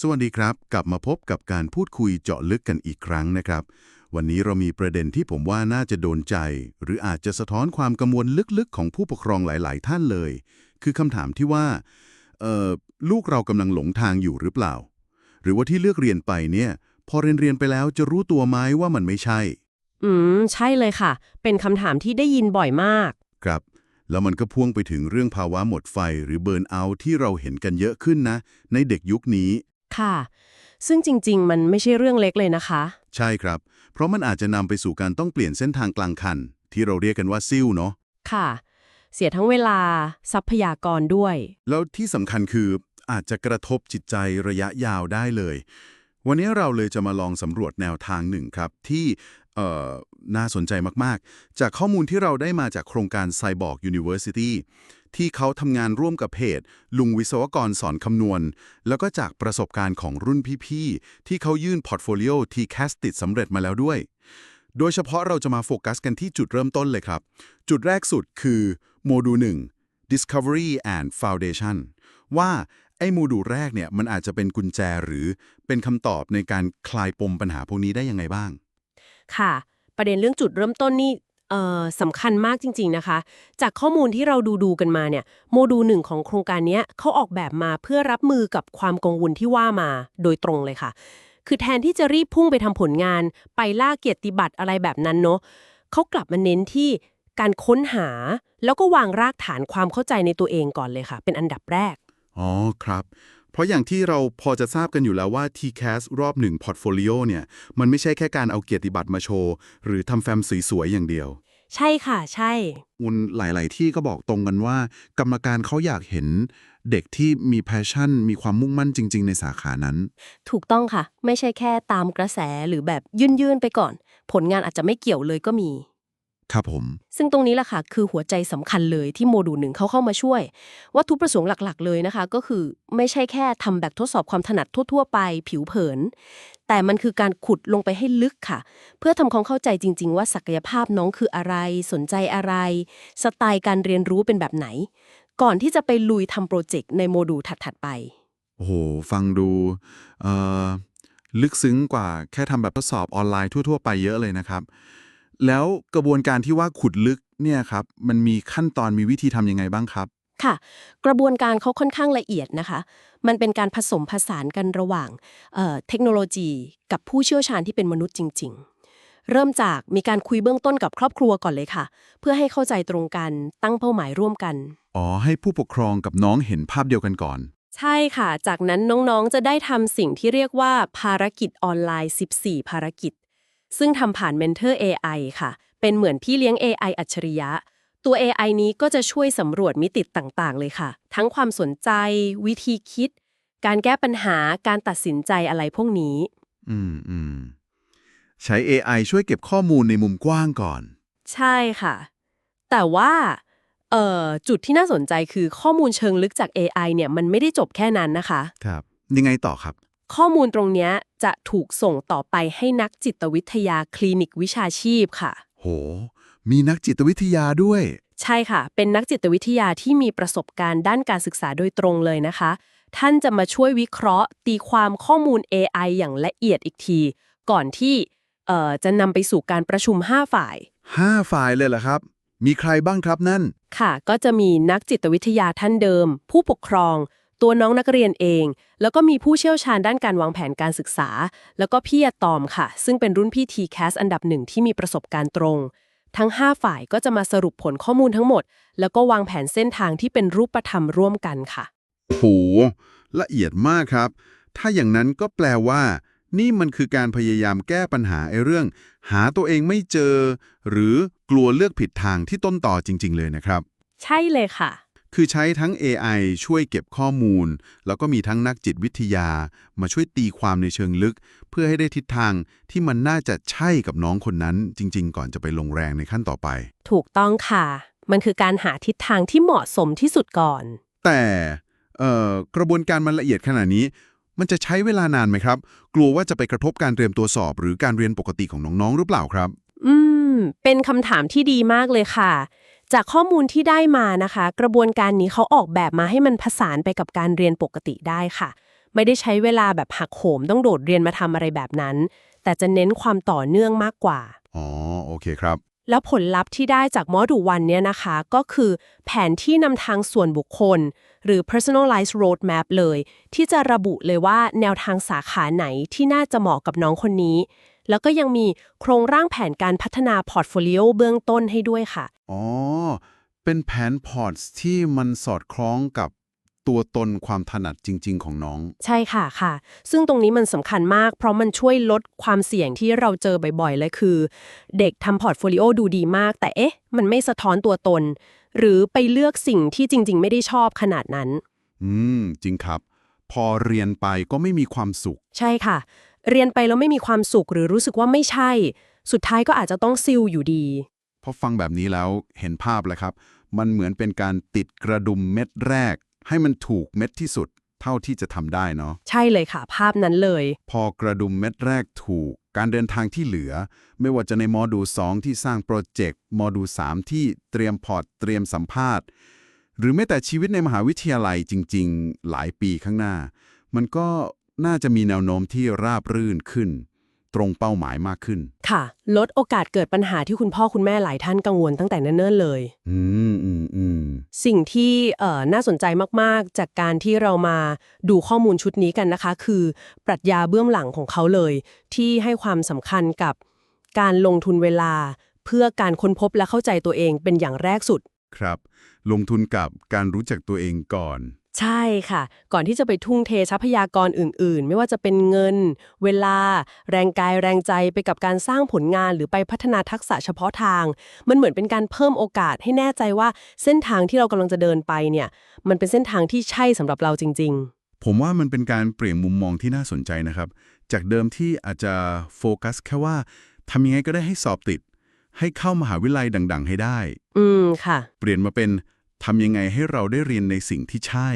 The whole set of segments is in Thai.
สวัสดีครับ กลับมาพบกับการพูดคุยเจาะลึกกันอีกครั้งนะครับ วันนี้เรามีประเด็นที่ผมว่าน่าจะโดนใจ หรืออาจจะสะท้อนความกังวลลึกๆ ของผู้ปกครองหลาย ๆ ท่านเลย คือคำถามที่ว่าเอ่อลูกเรากำลังหลงทางอยู่หรือเปล่า หรือว่าที่เลือกเรียนไปเนี่ย พอเรียนเรียนๆไปแล้วจะรู้ตัวไหมว่ามันไม่ใช่ อืม ใช่เลยค่ะ เป็นคำถามที่ได้ยินบ่อยมาก ครับแล้วมันก็พ่วงไปถึงเรื่องภาวะหมดไฟหรือเบิร์นเอาท์ที่เราเห็นกันเยอะขึ้นนะ ในเด็กยุคนี้ ค่ะ ซึ่งจริง ๆ มันไม่ใช่เรื่องเล็กเลยนะคะ ใช่ครับ เพราะมันอาจจะนำไปสู่การต้องเปลี่ยนเส้นทางกลางคัน ที่เราเรียกกันว่าซิ่วเนาะค่ะ เสียทั้งเวลาทรัพยากรด้วย แล้วที่สำคัญคืออาจจะกระทบจิตใจระยะยาวได้เลย วันนี้เราเลยจะมาลองสำรวจแนวทางหนึ่งครับ ที่น่าสนใจมากๆ จากข้อมูลที่เราได้มาจากโครงการ Cyborg University ที่เขาทำงานร่วมกับเพจ ลุงวิศวกรสอนคำนวณ แล้วก็จากประสบการณ์ของรุ่นพี่ๆ ที่เขายื่นพอร์ตโฟลิโอ TCAS ติดสำเร็จมาแล้วด้วย โดยเฉพาะเราจะมาโฟกัสกันที่จุดเริ่มต้นเลยครับ จุดแรกสุดคือโมดูล1 Discovery and Foundation ว่า ไอ้โมดูลแรกเนี่ยมันอาจจะเป็นกุญแจหรือเป็นคำตอบในการคลายปมปัญหาพวกนี้ได้ยังไงบ้าง ค่ะ ประเด็นเรื่องจุดเริ่มต้นนี่สำคัญมากจริง ๆนะคะ จากข้อมูลที่เราดูดูๆกันมาเนี่ยโมดูลหนึ่งของโครงการนี้เขาออกแบบมาเพื่อรับมือกับความกังวลที่ว่ามาโดยตรงเลยค่ะ คือแทนที่จะรีบพุ่งไปทำผลงาน ไปล่าเกียรติบัตรอะไรแบบนั้นเนาะเขากลับมาเน้นที่การค้นหา แล้วก็วางรากฐานความเข้าใจในตัวเองก่อนเลยค่ะ เป็นอันดับแรก อ๋อครับ เพราะอย่างที่เราพอจะทราบกันอยู่แล้วว่า TCAS รอบหนึ่งพอร์ตโฟลิโอเนี่ย มันไม่ใช่แค่การเอาเกียรติบัตรมาโชว์ หรือทำแฟ้มสวยๆอย่างเดียว ใช่ค่ะ ใช่มูลหลาย ๆ ที่ก็บอกตรงกันว่า กรรมการเขาอยากเห็น เด็กที่มีแพชชั่น มีความมุ่งมั่นจริง ๆ ในสาขานั้น ถูกต้องค่ะ ไม่ใช่แค่ตามกระแสหรือแบบยื่นๆไปก่อน ผลงานอาจจะไม่เกี่ยวเลยก็มี ครับผม ซึ่งตรงนี้แหละค่ะคือหัวใจสำคัญเลยที่โมดูลหนึ่งเขาเข้ามาช่วย วัตถุประสงค์หลักๆเลยนะคะ ก็คือไม่ใช่แค่ทำแบบทดสอบความถนัดทั่ว ๆ ไปผิวเผิน แต่มันคือการขุดลงไปให้ลึกค่ะ เพื่อทำความเข้าใจจริง ๆ ว่าศักยภาพน้องคืออะไร สนใจอะไร สไตล์การเรียนรู้เป็นแบบไหน ก่อนที่จะไปลุยทำโปรเจกต์ในโมดูลถัดๆไป โอ้โห ฟังดูเอ่อลึกซึ้งกว่าแค่ทำแบบทดสอบออนไลน์ทั่ว ๆ ไปเยอะเลยนะครับ แล้วกระบวนการที่ว่าขุดลึกเนี่ยครับมันมีขั้นตอนมีวิธีทำยังไงบ้างครับ ค่ะ กระบวนการเขาค่อนข้างละเอียดนะคะ มันเป็นการผสมผสานกันระหว่างเอ่อเทคโนโลยี กับผู้เชี่ยวชาญที่เป็นมนุษย์จริง ๆเริ่มจากมีการคุยเบื้องต้นกับครอบครัวก่อนเลยค่ะ เพื่อให้เข้าใจตรงกันตั้งเป้าหมายร่วมกัน อ๋อ ให้ผู้ปกครองกับน้องเห็นภาพเดียวกันก่อน ใช่ค่ะ จากนั้นน้องๆจะได้ทำสิ่งที่เรียกว่าภารกิจออนไลน์ 14 ภารกิจ ซึ่งทำผ่าน Mentor AI ค่ะ เป็นเหมือนพี่เลี้ยง AI อัจฉริยะ ตัว AI นี้ก็จะช่วยสำรวจมิติต่างๆ เลยค่ะ ทั้งความสนใจ วิธีคิด การแก้ปัญหาการตัดสินใจอะไรพวกนี้ อืมอืมใช้ AI ช่วยเก็บข้อมูลในมุมกว้างก่อน ใช่ค่ะ แต่ว่าเอ่อจุดที่น่าสนใจคือข้อมูลเชิงลึกจาก AI เนี่ยมันไม่ได้จบแค่นั้นนะคะ ครับ ยังไงต่อครับ ข้อมูลตรงเนี้ยจะถูกส่งต่อไปให้นักจิตวิทยาคลินิกวิชาชีพค่ะ โห มีนักจิตวิทยาด้วย ใช่ค่ะ เป็นนักจิตวิทยาที่มีประสบการณ์ด้านการศึกษาโดยตรงเลยนะคะ ท่านจะมาช่วยวิเคราะห์ ตีความข้อมูล AI อย่างละเอียดอีกที ก่อนที่เอ่อจะนำไปสู่การประชุม 5 ฝ่าย 5 ฝ่ายเลยเหรอครับ มีใครบ้างครับนั่น ค่ะ ก็จะมีนักจิตวิทยาท่านเดิม ผู้ปกครอง ตัวน้องนักเรียนเอง แล้วก็มีผู้เชี่ยวชาญด้านการวางแผนการศึกษา แล้วก็พี่อะตอมค่ะ ซึ่งเป็นรุ่นพี่ TCAS อันดับหนึ่งที่มีประสบการณ์ตรง ทั้ง 5 ฝ่ายก็จะมาสรุปผลข้อมูลทั้งหมด แล้วก็วางแผนเส้นทางที่เป็นรูปธรรมร่วมกันค่ะโหละเอียดมากครับ ถ้าอย่างนั้นก็แปลว่า นี่มันคือการพยายามแก้ปัญหาไอ้เรื่อง หาตัวเองไม่เจอ หรือกลัวเลือกผิดทางที่ต้นต่อจริง ๆ เลยนะครับ ใช่เลยค่ะ คือใช้ทั้ง AI ช่วยเก็บข้อมูล แล้วก็มีทั้งนักจิตวิทยา มาช่วยตีความในเชิงลึก เพื่อให้ได้ทิศทางที่มันน่าจะใช่กับน้องคนนั้น จริง ๆ ก่อนจะไปลงแรงในขั้นต่อไป ถูกต้องค่ะ มันคือการหาทิศทางที่เหมาะสมที่สุดก่อน แต่เอ่อกระบวนการมันละเอียดขนาดนี้ มันจะใช้เวลานานไหมครับ กลัวว่าจะไปกระทบการเตรียมตัวสอบ หรือการเรียนปกติของน้องๆหรือเปล่าครับ อืม เป็นคำถามที่ดีมากเลยค่ะ จากข้อมูลที่ได้มานะคะ กระบวนการนี้เขาออกแบบมาให้มันผสานไปกับการเรียนปกติได้ค่ะ ไม่ได้ใช้เวลาแบบหักโหมต้องโดดเรียนมาทำอะไรแบบนั้น แต่จะเน้นความต่อเนื่องมากกว่า อ๋อ โอเคครับ แล้วผลลัพธ์ที่ได้จากมอดูวันเนี่ยนะคะ ก็คือแผนที่นำทางส่วนบุคคล หรือ personalized roadmap เลย ที่จะระบุเลยว่าแนวทางสาขาไหนที่น่าจะเหมาะกับน้องคนนี้ แล้วก็ยังมีโครงร่างแผนการพัฒนาพอร์ตโฟลิโอเบื้องต้นให้ด้วยค่ะ อ๋อ เป็นแผนพอร์ตที่มันสอดคล้องกับตัวตนความถนัดจริง ๆ ของน้อง ใช่ค่ะค่ะ ซึ่งตรงนี้มันสำคัญมาก เพราะมันช่วยลดความเสี่ยงที่เราเจอบ่อยๆเลยคือ เด็กทำพอร์ตโฟลิโอดูดีมาก แต่เอ๊ะ มันไม่สะท้อนตัวตน หรือไปเลือกสิ่งที่จริง ๆ ไม่ได้ชอบขนาดนั้น อืม จริงครับ พอเรียนไปก็ไม่มีความสุข ใช่ค่ะ เรียนไปแล้วไม่มีความสุขหรือรู้สึกว่าไม่ใช่ สุดท้ายก็อาจจะต้องซิลอยู่ดี พอฟังแบบนี้แล้วเห็นภาพแล้วครับ มันเหมือนเป็นการติดกระดุมเม็ดแรก ให้มันถูกเม็ดที่สุด เท่าที่จะทำได้เนาะใช่เลยค่ะ ภาพนั้นเลย พอกระดุมเม็ดแรกถูก การเดินทางที่เหลือ ไม่ว่าจะในมอดูล2ที่สร้างโปรเจกต์มอดูล3ที่เตรียมพอร์ตเตรียมสัมภาษณ์ หรือแม้แต่ชีวิตในมหาวิทยาลัยจริง ๆ หลายปีข้างหน้า มันก็ น่าจะมีแนวโน้มที่ราบรื่นขึ้น ตรงเป้าหมายมากขึ้น ค่ะ ลดโอกาสเกิดปัญหาที่คุณพ่อคุณแม่หลายท่านกังวลตั้งแต่เนิ่นๆเลย อืมอืมอืมสิ่งที่เอ่อน่าสนใจมากๆ จากการที่เรามาดูข้อมูลชุดนี้กันนะคะ คือ ปรัชญาเบื้องหลังของเขาเลย ที่ให้ความสำคัญกับการลงทุนเวลา เพื่อการค้นพบและเข้าใจตัวเองเป็นอย่างแรกสุด ครับ ลงทุนกับการรู้จักตัวเองก่อน ใช่ค่ะ ก่อนที่จะไปทุ่งเททรัพยากรอื่น ๆ ไม่ว่าจะเป็นเงิน เวลา แรงกายแรงใจไปกับการสร้างผลงานหรือไปพัฒนาทักษะเฉพาะทาง มันเหมือนเป็นการเพิ่มโอกาสให้แน่ใจว่าเส้นทางที่เรากำลังจะเดินไปเนี่ย มันเป็นเส้นทางที่ใช่สำหรับเราจริงผมว่ามันเป็นการเปลี่ยนมุมมองที่น่าสนใจนะครับ จากเดิมที่อาจจะโฟกัสแค่ว่าทำยังไงก็ได้ให้สอบติด ให้เข้ามหาวิทยาลัยดัง ๆ ให้ได้ๆอืมค่ะ เปลี่ยนมาเป็น ทำยังไงให้เราได้เรียนในสิ่งที่ใช่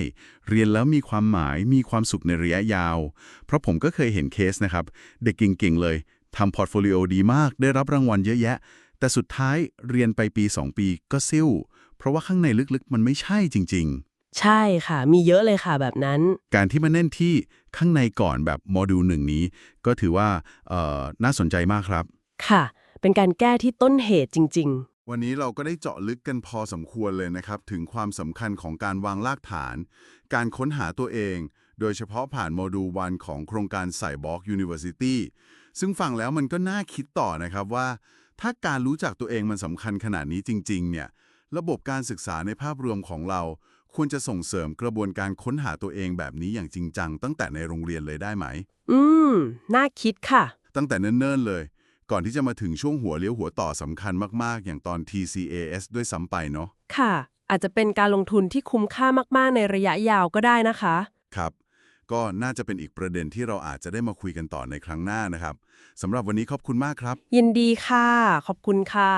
เรียนแล้วมีความหมาย มีความสุขในระยะยาว เพราะผมก็เคยเห็นเคสนะครับ เด็กเก่งๆเลยทำพอร์ตโฟลิโอดีมาก ได้รับรางวัลเยอะแยะ แต่สุดท้ายเรียนไปปี 2 ปีก็ซิ่ว เพราะว่าข้างในลึกๆ มันไม่ใช่จริง ๆ ใช่ค่ะ มีเยอะเลยค่ะแบบนั้น การที่มาเน้นที่ข้างในก่อนแบบโมดูลหนึ่งนี้ ก็ถือว่าเอ่อน่าสนใจมากครับ ค่ะ เป็นการแก้ที่ต้นเหตุจริงวันนี้เราก็ได้เจาะลึกกันพอสมควรเลยนะครับ ถึงความสำคัญของการวางรากฐาน การค้นหาตัวเอง โดยเฉพาะผ่านโมดูลวันของโครงการใส่บอก University ซึ่งฟังแล้วมันก็น่าคิดต่อนะครับว่า ถ้าการรู้จักตัวเองมันสำคัญขนาดนี้จริง ๆ เนี่ย ระบบการศึกษาในภาพรวมของเรา ควรจะส่งเสริมกระบวนการค้นหาตัวเองแบบนี้อย่างจริงจังตั้งแต่ในโรงเรียนเลยได้ไหมๆอืม น่าคิดค่ะ ตั้งแต่เนิ่นๆเลย ก่อนที่จะมาถึงช่วงหัวเลี้ยวหัวต่อสำคัญมาก ๆ อย่างตอน TCAS ด้วยซ้ำไปเนาะ ค่ะ อาจจะเป็นการลงทุนที่คุ้มค่ามาก ๆ ในระยะยาวก็ได้นะคะ ครับ ก็น่าจะเป็นอีกประเด็นที่เราอาจจะได้มาคุยกันต่อในครั้งหน้านะครับสำหรับวันนี้ขอบคุณมากครับ ยินดีค่ะ ขอบคุณค่ะ